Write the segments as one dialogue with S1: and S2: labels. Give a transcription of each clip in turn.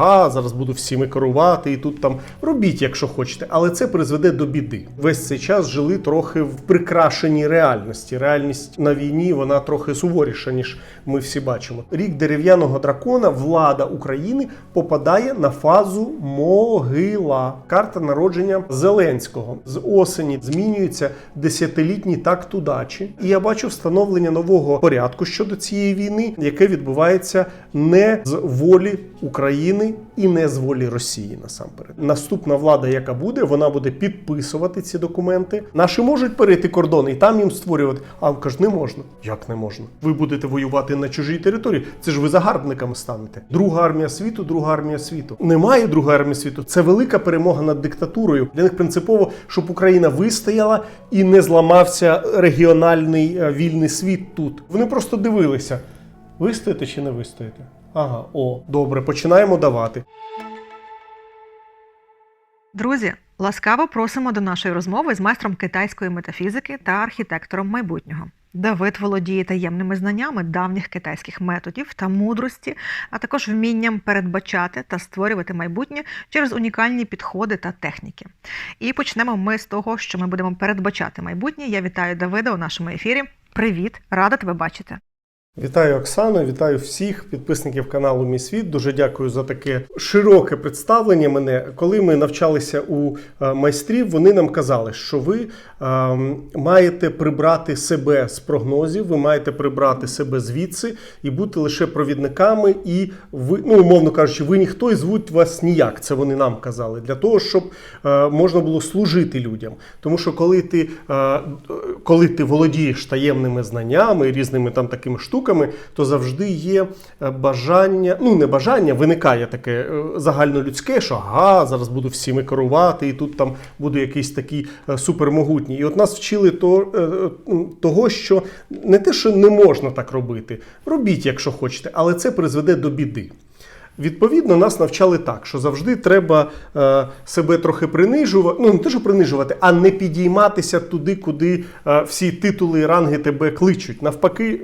S1: ага, зараз буду всіми керувати, і тут там робіть, якщо хочете, але це призведе до біди. Весь цей час жили трохи в прикрашеній реальності. Реальність на війні вона трохи суворіша, ніж ми всі бачимо. Рік дерев'яного дракона, влада України попадає на фазу могила. Карта народження Зеленського з осені змінюється десятилітній такт удачі. І я бачу встановлення нового порядку щодо цієї війни, яке відбувається не з волі України і не з волі Росії. Насамперед, наступна влада, яка буде, вона буде підписувати ці документи. Наші можуть перейти кордон і там їм створювати. А кажуть, не можна. Як не можна? Ви будете воювати на чужій території. Це ж ви загарбниками станете. Друга армія світу, друга армія світу. Немає другої армії світу. Це велика перемога над диктатурою. Для них принципово, щоб Україна вистояла і не зламався регіональний е, вільний світ тут. Вони просто дивилися. Вистоїте чи не вистоїте? Ага, о, добре, починаємо давати.
S2: Друзі, ласкаво просимо до нашої розмови з майстром китайської метафізики та архітектором майбутнього. Давид володіє таємними знаннями давніх китайських методів та мудрості, а також вмінням передбачати та створювати майбутнє через унікальні підходи та техніки. І почнемо ми з того, що ми будемо передбачати майбутнє. Я вітаю Давида у нашому ефірі. Привіт, рада тебе бачити.
S1: Вітаю Оксану, вітаю всіх підписників каналу Мій світ. Дуже дякую за таке широке представлення мене. Коли ми навчалися у е, майстрів, вони нам казали, що ви е, маєте прибрати себе з прогнозів, ви маєте прибрати себе звідси і бути лише провідниками, і ви, ну умовно кажучи, ви ніхто і звуть вас ніяк. Це вони нам казали, для того, щоб е, можна було служити людям. Тому що коли ти, е, коли ти володієш таємними знаннями і різними там такими штуками, то завжди є е, бажання, ну не бажання, виникає таке е, загальнолюдське, що ага, зараз буду всіми керувати, і тут там буде якийсь такий е, супермогутній. І от нас вчили то, е, того, що не те, що не можна так робити, робіть, якщо хочете, але це призведе до біди. Відповідно, нас навчали так, що завжди треба е, себе трохи принижувати, ну не те, що принижувати, а не підійматися туди, куди е, всі титули і ранги тебе кличуть. Навпаки,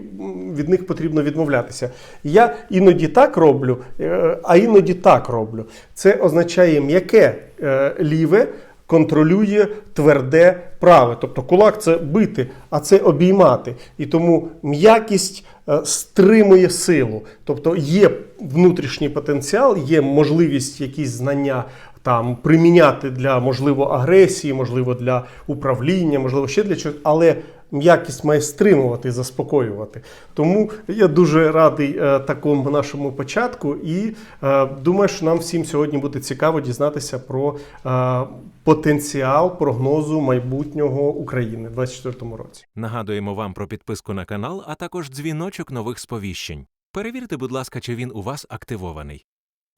S1: від них потрібно відмовлятися. Я іноді так роблю, е, а іноді так роблю. Це означає м'яке е, ліве. Контролює тверде праве. Тобто кулак це бити, а це обіймати. І тому м'якість е, стримує силу. Тобто є внутрішній потенціал, є можливість якісь знання там приміняти для можливо агресії, можливо, для управління, можливо, ще для чогось, але м'якість має стримувати, заспокоювати. Тому я дуже радий е, такому нашому початку і е, думаю, що нам всім сьогодні буде цікаво дізнатися про е, потенціал прогнозу майбутнього України в 2024 році.
S3: Нагадуємо вам про підписку на канал, а також дзвіночок нових сповіщень. Перевірте, будь ласка, чи він у вас активований.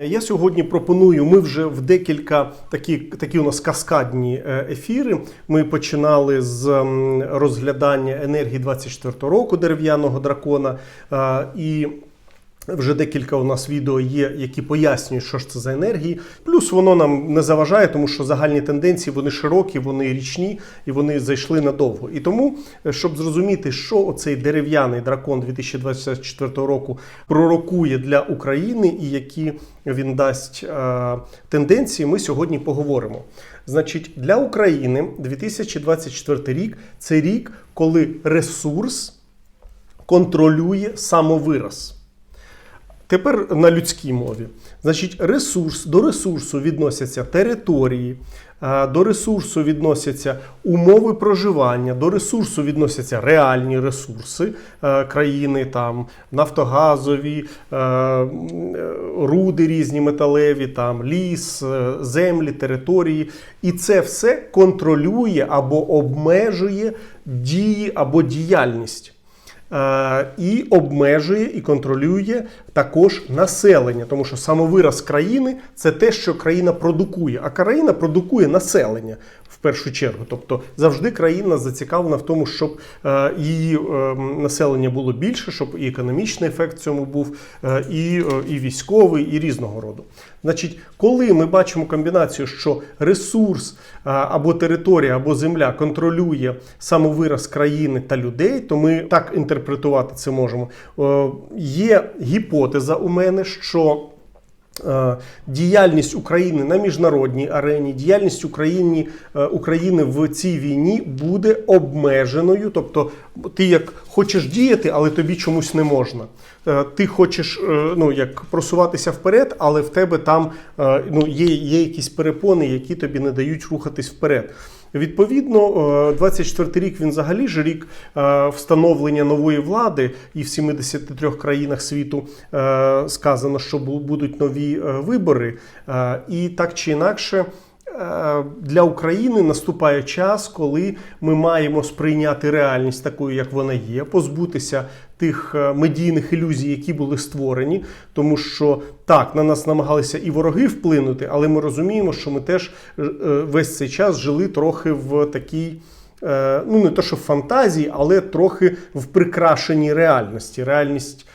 S1: Я сьогодні пропоную. Ми вже в декілька такі, такі у нас каскадні е, ефіри. Ми починали з розглядання енергії 24 року дерев'яного дракона. е, І вже декілька у нас відео є, які пояснюють, що ж це за енергії. Плюс воно нам не заважає, тому що загальні тенденції вони широкі, вони річні і вони зайшли надовго. І тому, е, щоб зрозуміти, що оцей дерев'яний дракон 2024 року пророкує для України і які він дасть е, тенденції, ми сьогодні поговоримо. Значить, для України 2024 рік це рік, коли ресурс контролює самовираз. Тепер на людській мові. Значить, ресурс до ресурсу відносяться території, е, до ресурсу відносяться умови проживання, до ресурсу відносяться реальні ресурси е, країни, там нафтогазові, е, руди різні металеві, там ліс, землі, території. І це все контролює або обмежує дії або діяльність. І обмежує і контролює також населення, тому що самовираз країни це те, що країна продукує, а країна продукує населення в першу чергу. Тобто завжди країна зацікавлена в тому, щоб е, її е, населення було більше, щоб і економічний ефект в цьому був, е, і, і військовий, і різного роду. Значить, коли ми бачимо комбінацію, що ресурс або територія, або земля контролює самовираз країни та людей, то ми так інтерпретувати це можемо. Є гіпотеза у мене, що е, діяльність України на міжнародній арені, діяльність України, е, України в цій війні буде обмеженою. Тобто, ти як хочеш діяти, але тобі чомусь не можна. Е, Ти хочеш ну, як просуватися вперед, але в тебе там ну, є, є якісь перепони, які тобі не дають рухатись вперед. Відповідно, е, 24 рік він взагалі ж рік е, встановлення нової влади, і в 73 країнах світу е, сказано, що будуть нові е, вибори. Е, І так чи інакше. Е, Для України наступає час, коли ми маємо сприйняти реальність такою, як вона є, позбутися тих е, медійних ілюзій, які були створені, тому що так на нас намагалися і вороги вплинути, але ми розуміємо, що ми теж е, весь цей час жили трохи в такій. Ну, не то, що в фантазії, але трохи в прикрашеній реальності. Реальність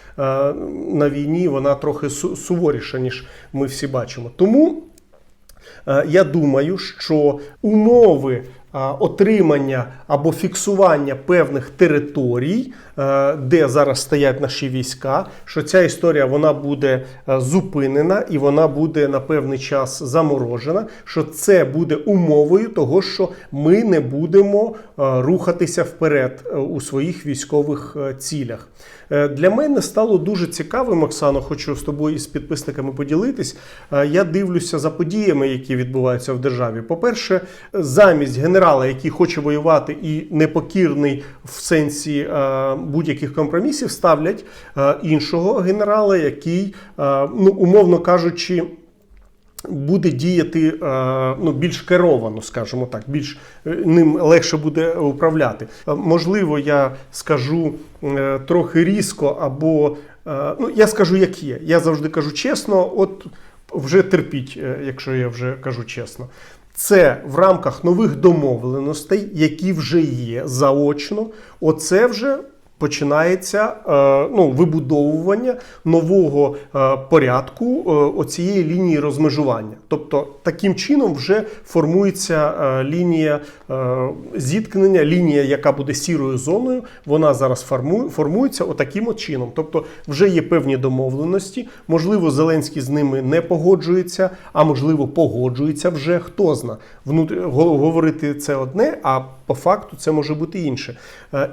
S1: на війні вона трохи суворіша, ніж ми всі бачимо. Тому Я думаю, що умови отримання або фіксування певних територій, е, де зараз стоять наші війська, що ця історія вона буде е, зупинена і вона буде на певний час заморожена. Що це буде умовою того, що ми не будемо е, рухатися вперед е, у своїх військових е, цілях. Е, Для мене стало дуже цікавим, Оксано, хочу з тобою і з підписниками поділитись. Е, Я дивлюся за подіями, які відбуваються в державі. По-перше, замість генерала, який хоче воювати і непокірний в сенсі е, будь-яких компромісів, ставлять е, іншого генерала, який, е, ну умовно кажучи, буде діяти е, ну, більш керовано, скажімо так, більш ним легше буде управляти. Можливо, я скажу трохи різко, або ну, я скажу, як є. Я завжди кажу чесно, от вже терпіть, якщо я вже кажу чесно. Це в рамках нових домовленостей, які вже є заочно. Оце вже починається е, ну, вибудовування нового е, порядку е, оцієї лінії розмежування. Тобто таким чином вже формується лінія зіткнення, лінія, яка буде сірою зоною. Вона зараз формується отаким от чином. Тобто вже є певні домовленості. Можливо, Зеленський з ними не погоджується, а можливо, погоджується вже. Хто зна. Внут... Говорити це одне, а по факту це може бути інше.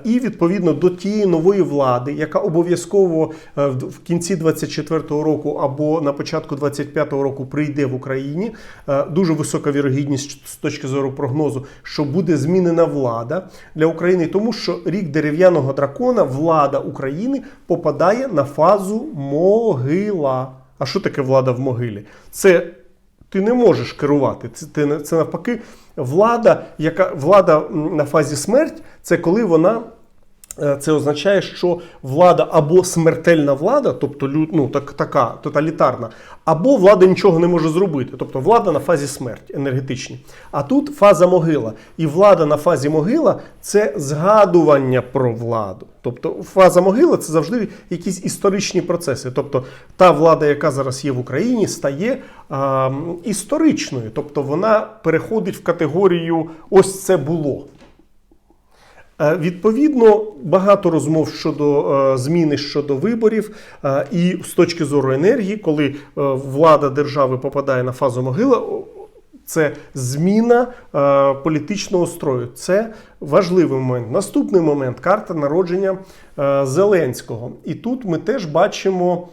S1: І відповідно до тієї нової влади, яка обов'язково е, в кінці 24-го року або на початку 25-го року прийде в Україні, е, дуже висока вірогідність з точки зору прогнозу, що буде змінена влада для України, тому що рік дерев'яного дракона, влада України попадає на фазу могила. А що таке влада в могилі? Це ти не можеш керувати. Це, ти, це навпаки влада, яка влада на фазі смерть, це коли вона. Е, Це означає, що влада або смертельна влада, тобто ну, так, така тоталітарна, або влада нічого не може зробити. Тобто влада на фазі смерті енергетичній. А тут фаза могила. І влада на фазі могила це згадування про владу. Тобто фаза могила це завжди якісь історичні процеси. Тобто та влада, яка зараз є в Україні, стає а, історичною. Тобто вона переходить в категорію ось це було. Е, Відповідно, багато розмов щодо е, зміни щодо виборів, е, і з точки зору енергії, коли влада держави попадає на фазу могила, це зміна політичного строю. Це важливий момент. Наступний момент карта народження Зеленського. І тут ми теж бачимо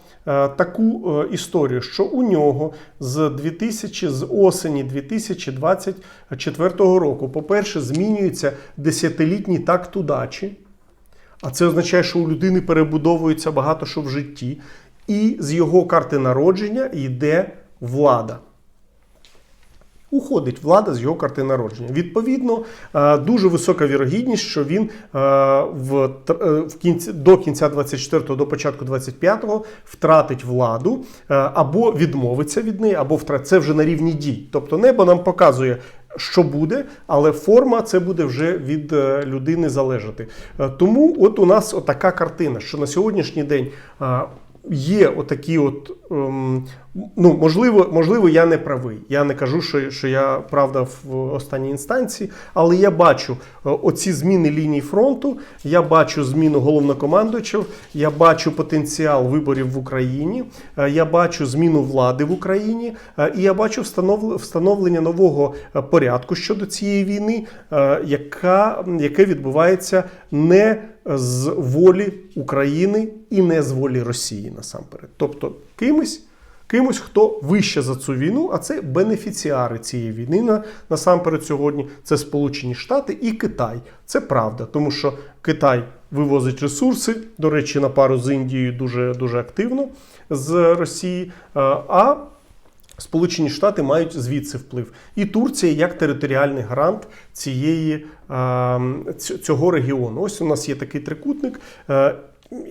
S1: таку е, історію, що у нього з 2000, з осені 2024 року, по-перше, змінюється десятилітній такт удачі. А це означає, що у людини перебудовується багато що в житті. І з його карти народження йде влада. Уходить влада з його карти народження. Відповідно, е, дуже висока вірогідність, що він е, в, е, в кінці, до кінця 24-го, до початку 25-го втратить владу або відмовиться від неї, або втратить. Це вже на рівні дій. Тобто небо нам показує, що буде, але форма це буде вже від людини залежати. Тому от у нас отака картина, що на сьогоднішній день є отакі от. ем, ну, можливо, можливо, я не правий. Я не кажу, що, що я правда в останній інстанції, але я бачу е, оці зміни ліній фронту, я бачу зміну головнокомандуючів, я бачу потенціал виборів в Україні, е, я бачу зміну влади в Україні, е, і я бачу встанов- встановлення нового порядку щодо цієї війни, яка, яке відбувається не з волі України і не з волі Росії насамперед. Тобто кимось. Кимось, хто вище за цю війну, а це бенефіціари цієї війни на, насамперед сьогодні. Це Сполучені Штати і Китай. Це правда, тому що Китай вивозить ресурси, до речі, на пару з Індією дуже, дуже активно з Росії. А Сполучені Штати мають звідси вплив. І Турція як територіальний гарант цієї, цього регіону. Ось у нас є такий трикутник. е,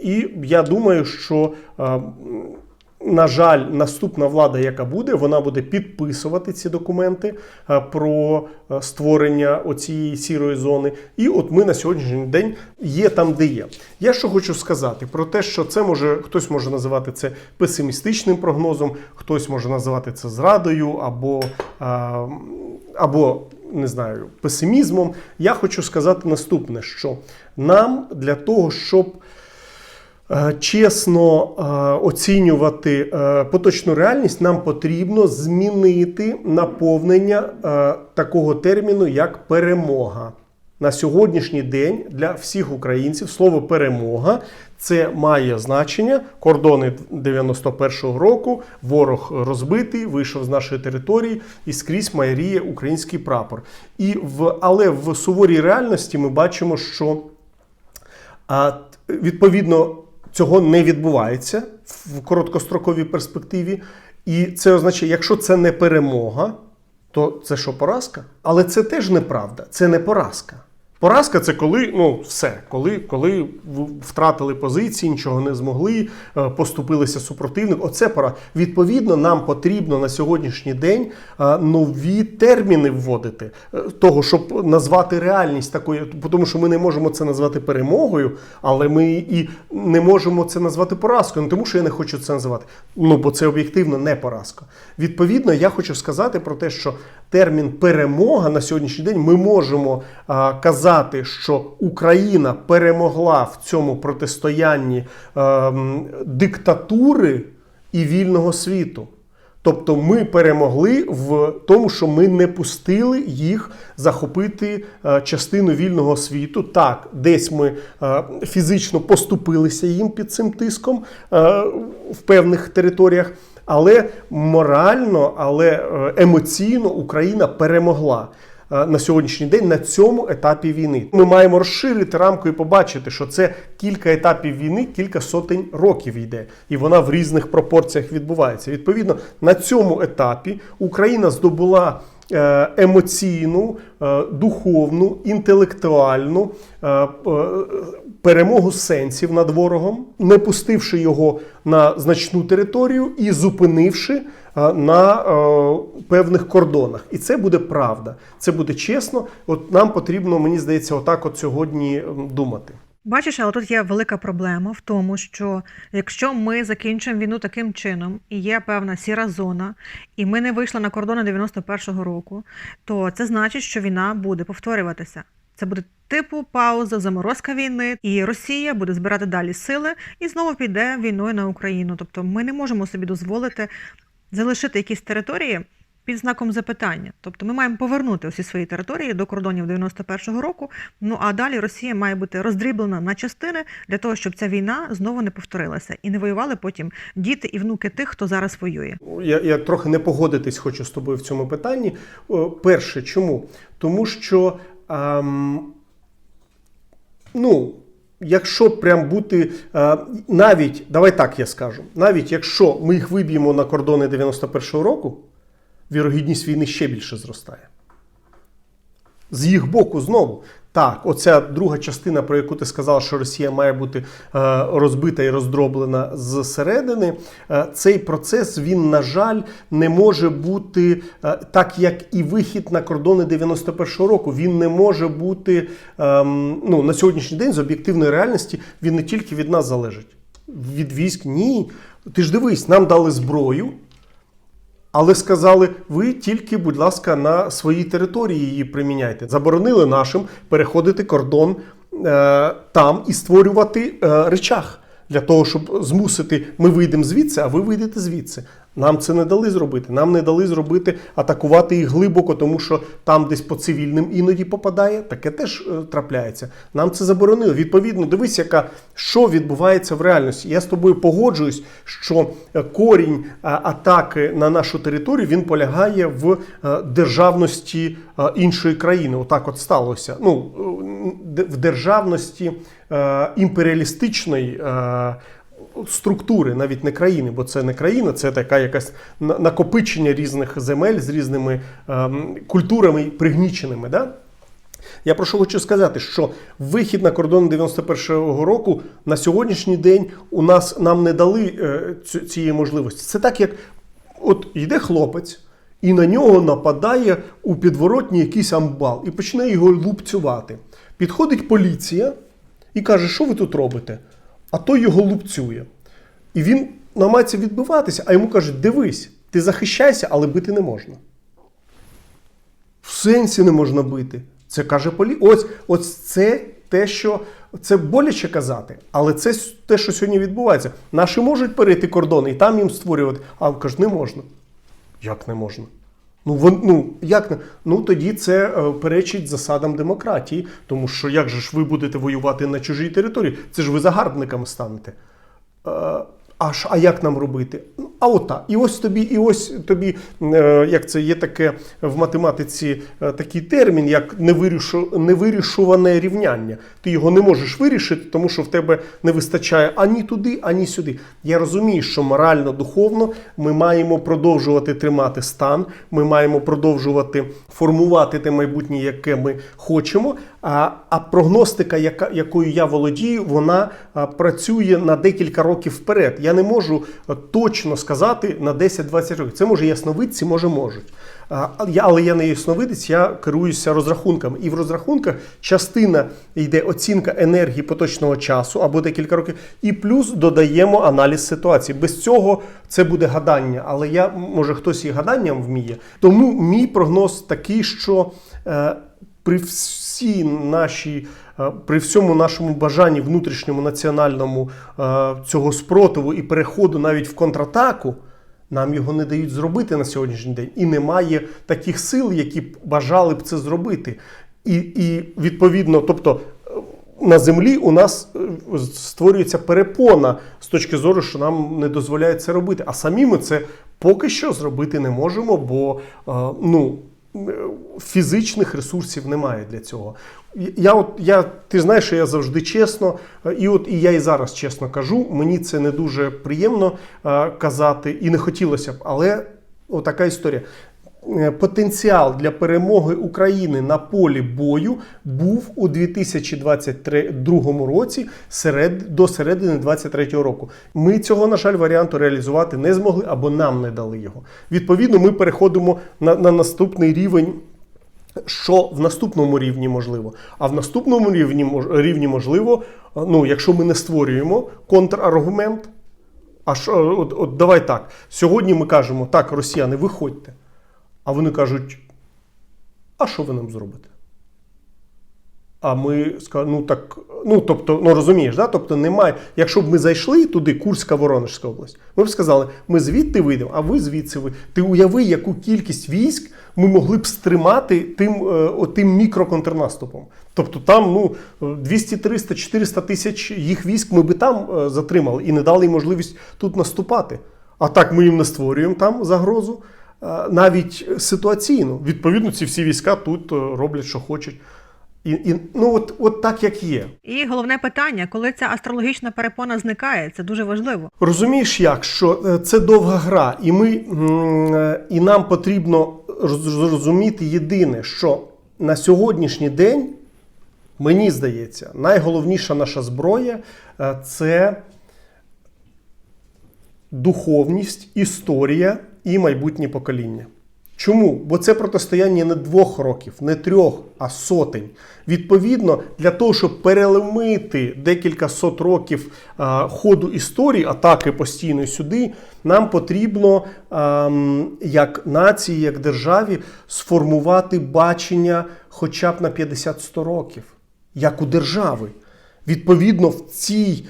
S1: І я думаю, що. На жаль, наступна влада, яка буде, вона буде підписувати ці документи е, про е, створення оцієї сірої зони. І от ми на сьогоднішній день є там, де є. Я що хочу сказати про те, що це може хтось може називати це песимістичним прогнозом, хтось може називати це зрадою або, е, або не знаю, песимізмом. Я хочу сказати наступне: що нам для того, щоб Чесно е, оцінювати е, поточну реальність, нам потрібно змінити наповнення е, такого терміну, як перемога. На сьогоднішній день для всіх українців слово перемога це має значення. Кордони 91-го року, ворог розбитий, вийшов з нашої території і скрізь майоріє український прапор. І в, але в суворій реальності ми бачимо, що а відповідно цього не відбувається в короткостроковій перспективі. І це означає, якщо це не перемога, то це що поразка? Але це теж неправда, це не поразка. Поразка це коли ну все, коли, коли втратили позиції, нічого не змогли, е, поступилися супротивник. Оце пора. Відповідно, нам потрібно на сьогоднішній день е, нові терміни вводити, е, того, щоб назвати реальність такою, тому що ми не можемо це назвати перемогою, але ми і не можемо це назвати поразкою. Не тому, що я не хочу це називати. Ну бо це об'єктивно не поразка. Відповідно, я хочу сказати про те, що термін перемога на сьогоднішній день ми можемо а, казати, що Україна перемогла в цьому протистоянні ем, диктатури і вільного світу. Тобто ми перемогли в тому, що ми не пустили їх захопити е, частину вільного світу. Так, десь ми е, фізично поступилися їм під цим тиском е, в певних територіях, але морально, але е, емоційно Україна перемогла. Е, На сьогоднішній день на цьому етапі війни ми маємо розширити рамку і побачити, що це кілька етапів війни, кілька сотень років йде, і вона в різних пропорціях відбувається. Відповідно, на цьому етапі Україна здобула е, емоційну, е, духовну, інтелектуальну перемогу сенсів над ворогом, не пустивши його на значну територію і зупинивши е, на е, певних кордонах. І це буде правда. Це буде чесно. От нам потрібно, мені здається, отак от сьогодні думати.
S2: Бачиш, але тут є велика проблема в тому, що якщо ми закінчуємо війну таким чином, і є певна сіра зона, і ми не вийшли на кордони 91-го року, то це значить, що війна буде повторюватися. Це буде типу пауза, заморозка війни, і Росія буде збирати далі сили і знову піде війною на Україну. Тобто ми не можемо собі дозволити залишити якісь території під знаком запитання. Тобто ми маємо повернути усі свої території до кордонів 91-го року. Ну а далі Росія має бути роздріблена на частини для того, щоб ця війна знову не повторилася і не воювали потім діти і внуки тих, хто зараз воює.
S1: Я, я трохи не погодитись хочу з тобою в цьому питанні. Перше, чому? Тому що ем, ну, якщо прям бути е, навіть, давай так я скажу, навіть якщо ми їх виб'ємо на кордони 91-го року, вірогідність війни ще більше зростає. З їх боку знову. Так, оця друга частина, про яку ти сказав, що Росія має бути е, розбита і роздроблена зсередини. Е, цей процес він, на жаль, не може бути е, так, як і вихід на кордони 91-го року. Він не може бути ем, ну, на сьогоднішній день з об'єктивної реальності. Він не тільки від нас залежить. від військ. Ні. Ти ж дивись, нам дали зброю, але сказали, ви тільки, будь ласка, на своїй території її приміняйте. Заборонили нашим переходити кордон е, там і створювати е, речах для того, щоб змусити, ми вийдемо звідси, а ви вийдете звідси. Нам це не дали зробити. Нам не дали зробити атакувати їх глибоко, тому що там десь по цивільним іноді попадає. Таке теж е, трапляється. Нам це заборонили. Відповідно, дивись, яка що відбувається в реальності. Я з тобою погоджуюсь, що е, корінь е, атаки на нашу територію він полягає в державності іншої країни. Отак от сталося. Ну в державності імперіалістичної. Е, структури, навіть не країни, бо це не країна, це така якась накопичення різних земель з різними ем, культурами пригніченими. Да? Я про що хочу сказати, що вихід на кордон 91-го року на сьогоднішній день у нас нам не дали е, цієї можливості. Це так, як от йде хлопець, і на нього нападає у підворотні якийсь амбал і починає його лупцювати. Підходить поліція і каже, що ви тут робите? А той його лупцює. І він намагається відбиватися, а йому кажуть: дивись, ти захищайся, але бити не можна. В сенсі не можна бити. Це каже полі. Ось, ось це те, що це боляче казати, але це те, що сьогодні відбувається. Наші можуть перейти кордон і там їм створювати, а кажуть, не можна. Як не можна? Ну, вон, ну, як? Ну тоді це е, перечить засадам демократії, тому що як же ж ви будете воювати на чужій території? Це ж ви загарбниками станете. Е, а, ж, а як нам робити? Ну, А ота. І ось тобі, і ось тобі, е, як це є таке в математиці е, такий термін, як невирішу, невирішуване рівняння. Ти його не можеш вирішити, тому що в тебе не вистачає ані туди, ані сюди. Я розумію, що морально, духовно ми маємо продовжувати тримати стан, ми маємо продовжувати формувати те майбутнє, яке ми хочемо. А, прогностика, якою я володію, вона працює на декілька років вперед. Я не можу точно сказати на 10-20 років. Це може ясновидці, може можуть. Але я не ясновидець, я керуюся розрахунками. І в розрахунках частина йде оцінка енергії поточного часу або декілька років, і плюс додаємо аналіз ситуації. Без цього це буде гадання. Але я, може, хтось і гаданням вміє. Тому мій прогноз такий, що. При всій нашій, е, при всьому нашому бажанні внутрішньому національному е, цього спротиву і переходу навіть в контратаку, нам його не дають зробити на сьогоднішній день. І немає таких сил, які б бажали б це зробити. І, і відповідно, тобто. е, На землі у нас створюється перепона з точки зору, що нам не дозволяють це робити. А самі ми це поки що зробити не можемо, бо ну, фізичних ресурсів немає для цього. Я от я ти знаєш, що я завжди чесно, і от і я і зараз чесно кажу. Мені це не дуже приємно е, казати, і не хотілося б, але отака історія. Е, Потенціал для перемоги України на полі бою був у 2022 році серед, до середини 2023 року. Ми цього, на жаль, варіанту реалізувати не змогли або нам не дали його. Відповідно, ми переходимо на, на наступний рівень що в наступному рівні можливо. А в наступному рівні, рівні можливо, ну, якщо ми не створюємо контраргумент. А що, от, от давай так. Сьогодні ми кажемо, так, росіяни, виходьте. А вони кажуть, а що ви нам зробите? А ми ну так, ну тобто, ну розумієш, да? тобто немає. Якщо б ми зайшли туди, Курська, Воронежська область, ми б сказали, ми звідти вийдемо, а ви звідси ви. Ти уяви, яку кількість військ ми могли б стримати тим, е, отим мікроконтрнаступом. Тобто там ну 200, 300, 400 тисяч їх військ ми би там е, затримали і не дали їм можливість тут наступати. А так ми їм не створюємо там загрозу. Е, Навіть ситуаційно. Відповідно, ці всі війська тут е, роблять, що хочуть. І, і ну от, от так як є.
S2: І головне питання, коли ця астрологічна перепона зникає, це дуже важливо.
S1: Розумієш, як що е, це довга гра, і ми і нам потрібно зрозуміти єдине, що на сьогоднішній день, мені здається, найголовніша наша зброя це духовність, історія і майбутнє покоління. Чому? Бо це протистояння не двох років, не трьох, а сотень. Відповідно, для того, щоб переломити декілька сот років а, ходу історії, атаки постійно сюди, нам потрібно ам, як нації, як державі сформувати бачення хоча б на 50-100 років, як у держави. Відповідно, в цій,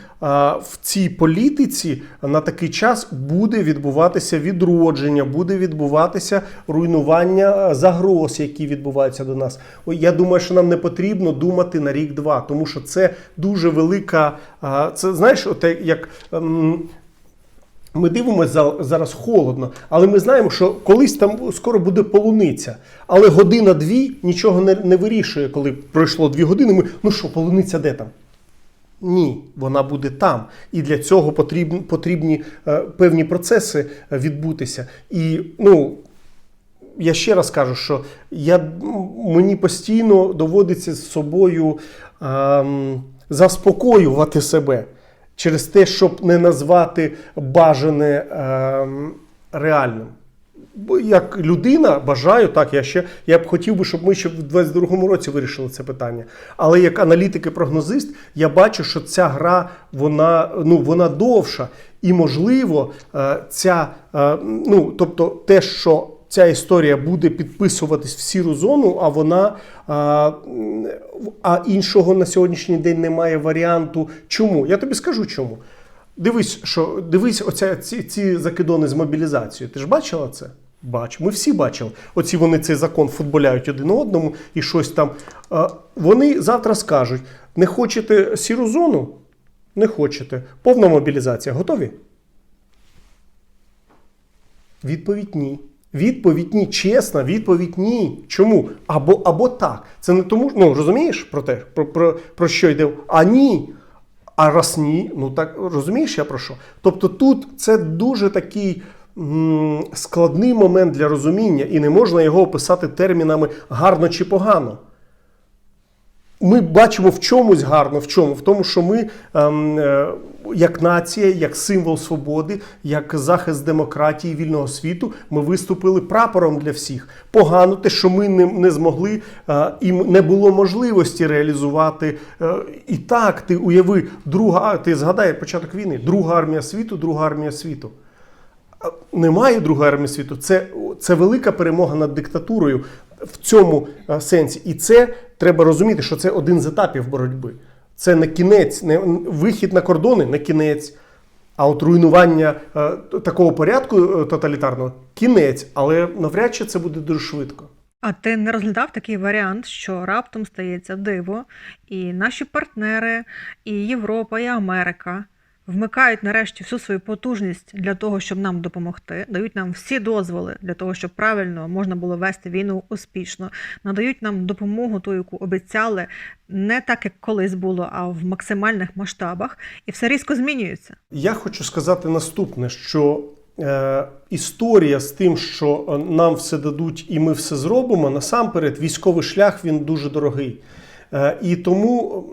S1: в цій політиці на такий час буде відбуватися відродження, буде відбуватися руйнування загроз, які відбуваються до нас. Я думаю, що нам не потрібно думати на рік-два, тому що це дуже велика. Це знаєш, оте як. ем, ми дивимося за- зараз холодно, але ми знаємо, що колись там скоро буде полуниця. Але година-дві нічого не, не вирішує, коли пройшло дві години. Ми ну що, полуниця де там? Ні, вона буде там. І для цього потрібні, потрібні е, певні процеси е, відбутися. І ну, я ще раз кажу, що я, мені постійно доводиться з собою ем, заспокоювати себе через те, щоб не назвати бажане ем, реальним. Як людина бажаю, так я ще я б хотів би, щоб ми ще в 22-му році вирішили це питання. Але як аналітик і прогнозист, я бачу, що ця гра вона ну вона довша, і можливо, е, ця е, ну тобто те, що ця історія буде підписуватись в сіру зону, а вона а, а іншого на сьогоднішній день немає варіанту. Чому? Я тобі скажу чому. Дивись, що дивись, оця ці, ці закидони з мобілізацією. Ти ж бачила це? Бач, ми всі бачили. Оці вони цей закон футболяють один одному і щось там. Вони завтра скажуть: не хочете сіру зону? Не хочете. Повна мобілізація. Готові? Відповідь ні. Відповідь ні. Чесна, відповідь ні. Чому? Або, або так. Це не тому, ну розумієш про те, про, про, про що йде? А ні. А раз ні, ну так розумієш я про що? Тобто тут це дуже такий складний момент для розуміння, і не можна його описати термінами гарно чи погано. Ми бачимо в чомусь гарно, в чому? В тому, що ми, ем, е, як нація, як символ свободи, як захист демократії, вільного світу, ми виступили прапором для всіх. Погано те, що ми не, не змогли е, і не було можливості реалізувати. Е, і так, ти уяви, друга, ти згадай початок війни, друга армія світу, друга армія світу. Немає другої армії світу. Це, це велика перемога над диктатурою в цьому е, сенсі. І це треба розуміти, що це один з етапів боротьби. Це не кінець, не вихід на кордони не кінець. А от руйнування е, такого порядку е, тоталітарного кінець, але навряд чи це буде дуже швидко.
S2: А ти не розглядав такий варіант, що раптом стається диво, і наші партнери, і Європа, і Америка вмикають нарешті всю свою потужність для того, щоб нам допомогти, дають нам всі дозволи для того, щоб правильно можна було вести війну успішно, надають нам допомогу, ту, яку обіцяли, не так, як колись було, а в максимальних масштабах, і все різко змінюється.
S1: Я хочу сказати наступне: що е, історія з тим, що е, нам все дадуть і ми все зробимо, насамперед, військовий шлях він дуже дорогий. Е, і тому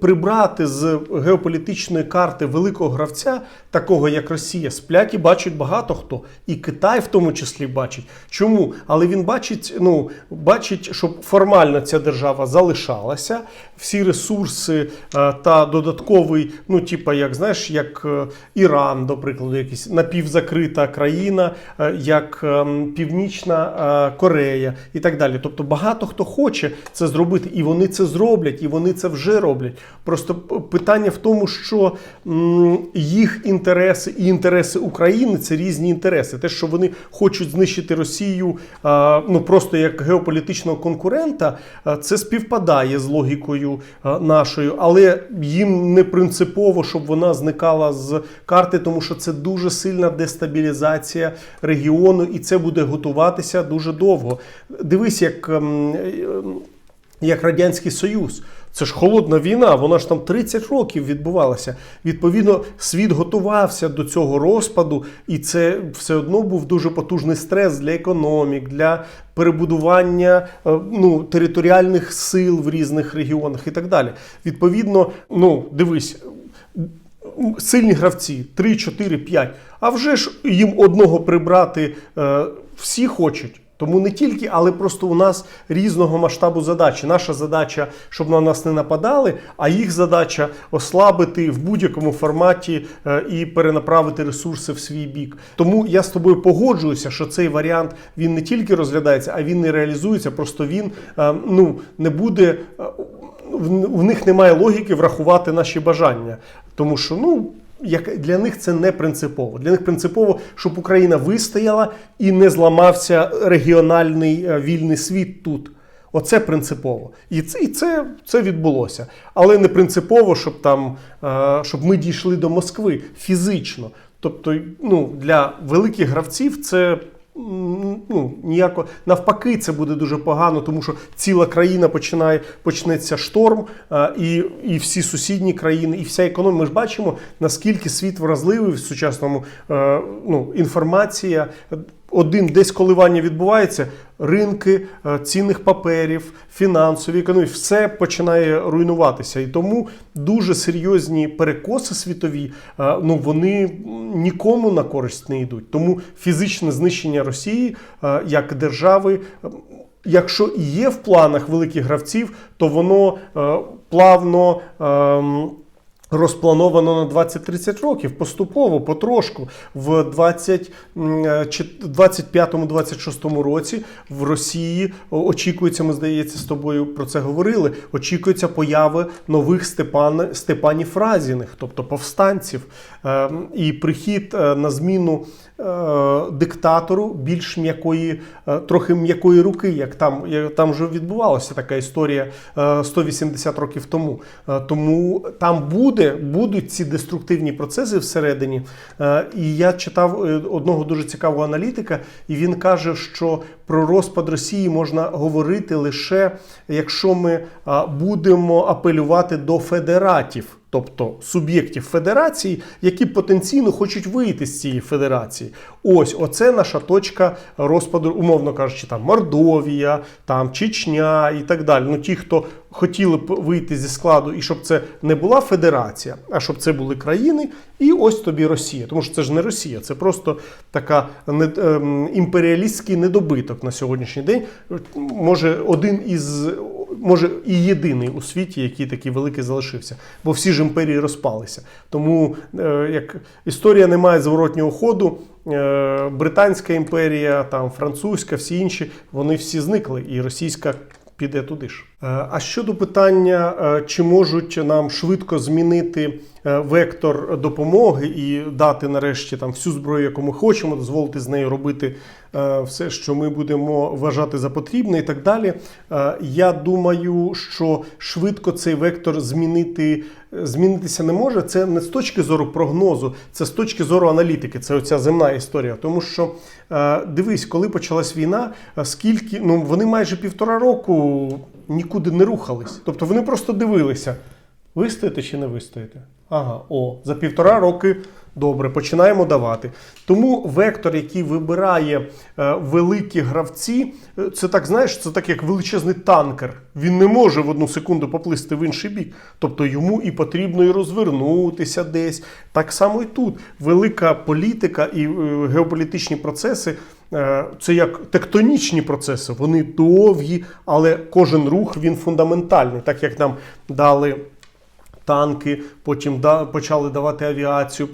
S1: прибрати з геополітичної карти великого гравця, такого як Росія, сплять бачить багато хто, і Китай в тому числі бачить. Чому? Але він бачить, ну бачить, щоб формально ця держава залишалася, всі ресурси е, та додатковий, ну типа, як знаєш, як е, Іран, до прикладу, якийсь напівзакрита країна, е, як ем, Північна Корея і так далі. Тобто багато хто хоче це зробити, і вони це зроблять, і вони це вже роблять. Просто питання в тому, що їх інтереси і інтереси України це різні інтереси. Те, що вони хочуть знищити Росію, ну просто як геополітичного конкурента, це співпадає з логікою нашою, але їм не принципово, щоб вона зникала з карти, тому що це дуже сильна дестабілізація регіону, і це буде готуватися дуже довго. Дивись, як. Як Радянський Союз. Це ж холодна війна, вона ж там 30 років відбувалася. Відповідно, світ готувався до цього розпаду, і це все одно був дуже потужний стрес для економік, для перебудування е, ну, територіальних сил в різних регіонах і так далі. Відповідно, ну дивись. сильні гравці 3, 4, 5. А вже ж їм одного прибрати е, всі хочуть. Тому не тільки, але просто у нас різного масштабу задачі. Наша задача, щоб на нас не нападали, а їх задача ослабити в будь-якому форматі е, і перенаправити ресурси в свій бік. Тому я з тобою погоджуюся, що цей варіант він не тільки розглядається, а він не реалізується. Просто він е, ну не буде. е, в в них немає логіки врахувати наші бажання, тому що ну. Як для них це не принципово. Для них принципово, щоб Україна вистояла і не зламався регіональний е, вільний світ тут. Оце принципово. І це, і це, це відбулося. Але не принципово, щоб там е, щоб ми дійшли до Москви фізично. Тобто, ну, для великих гравців це ну, ніяко навпаки, це буде дуже погано, тому що ціла країна починає почнеться шторм, е, і, і всі сусідні країни, і вся економіка. Ми ж бачимо, наскільки світ вразливий в сучасному е, ну, інформація. Один десь коливання відбувається, ринки е, цінних паперів, фінансові економії, все починає руйнуватися. І тому дуже серйозні перекоси світові, е, ну вони нікому на користь не йдуть. Тому фізичне знищення Росії е, як держави. е, Якщо і є в планах великих гравців, то воно е, плавно. ем, Розплановано на 20-30 років поступово, потрошку. В 20, м, е, чи- 25-26 році в Росії очікується, ми здається, з тобою про це говорили. Очікується появи нових Степан, Степанів Разіних, тобто повстанців, Е, і прихід е, на зміну е, диктатору більш м'якої, трохи м'якої руки, як там, як там вже відбувалася така історія е, 180 років тому. Тому там буде, будуть ці деструктивні процеси всередині. Е, І я читав е, одного дуже цікавого аналітика, і він каже, що про розпад Росії можна говорити лише якщо ми будемо апелювати до федератів. Тобто суб'єктів федерації, які потенційно хочуть вийти з цієї федерації. Ось оце наша точка розпаду, умовно кажучи, там Мордовія, там Чечня і так далі. Ну ті, хто хотіли б вийти зі складу, і щоб це не була федерація, а щоб це були країни, і ось тобі Росія. Тому що це ж не Росія, це просто така не, ем, імперіалістський недобиток на сьогоднішній день. Може, один із може і єдиний у світі, який такий великий залишився, бо всі ж імперії розпалися. Тому е, як історія не має зворотнього ходу. е, Британська імперія, там французька, всі інші, вони всі зникли, і російська піде туди ж. Е, А щодо питання, е, чи можуть нам швидко змінити е, вектор допомоги і дати нарешті там всю зброю, яку ми хочемо, дозволити з нею робити все, що ми будемо вважати за потрібне, і так далі. Я думаю, що швидко цей вектор змінити. Змінитися не може. Це не з точки зору прогнозу, це з точки зору аналітики. Це оця земна історія. Тому що дивись, коли почалась війна, скільки ну вони майже півтора року нікуди не рухались. Тобто вони просто дивилися, вистоїте чи не вистоїте. Ага, о, за півтора роки добре, починаємо давати. Тому вектор, який вибирає е, великі гравці, е, це так знаєш, це так як величезний танкер. Він не може в одну секунду поплисти в інший бік. Тобто йому і потрібно і розвернутися десь. Так само і тут. Велика політика і е, геополітичні процеси. Е, Це як тектонічні процеси, вони довгі, але кожен рух він фундаментальний, так як нам дали танки, потім да, почали давати авіацію.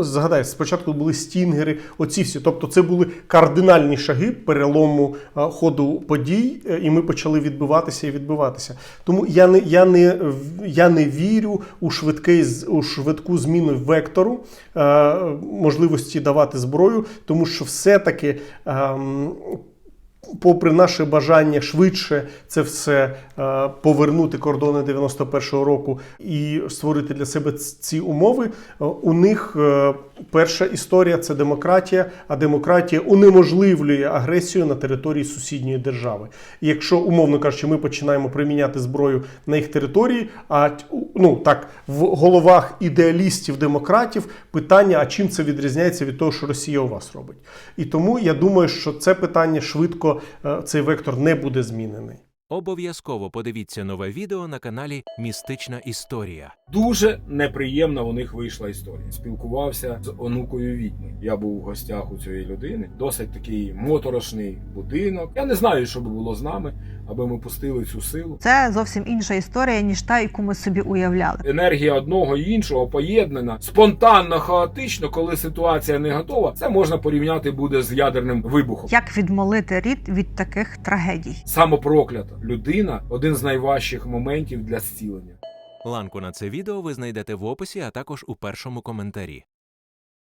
S1: Згадай, спочатку були стінгери, оці всі. Тобто це були кардинальні шаги перелому ходу подій, е, і ми почали відбиватися і відбиватися. Тому я не, я не, я не вірю у, швидкий, у швидку зміну вектору е, можливості давати зброю, тому що все-таки. ем, попри наше бажання швидше це все е, повернути кордони 91-го року і створити для себе ці умови, е, у них е, перша історія це демократія, а демократія унеможливлює агресію на території сусідньої держави. Якщо, умовно кажучи, ми починаємо приміняти зброю на їх території, а ну так в головах ідеалістів демократів питання: а чим це відрізняється від того, що Росія у вас робить? І тому я думаю, що це питання швидко е, цей вектор не буде змінений.
S3: Обов'язково подивіться нове відео на каналі Містична Історія.
S4: Дуже неприємна у них вийшла історія. Спілкувався з онукою відьми. Я був у гостях у цієї людини. Досить такий моторошний будинок. Я не знаю, що би було з нами, аби ми пустили цю силу.
S2: Це зовсім інша історія, ніж та, яку ми собі уявляли.
S4: Енергія одного і іншого поєднана спонтанно, хаотично, коли ситуація не готова. Це можна порівняти буде з ядерним вибухом.
S2: Як відмолити рід від таких трагедій?
S4: Самопроклята людина один з найважчих моментів для зцілення.
S3: Ланку на це відео ви знайдете в описі, а також у першому коментарі.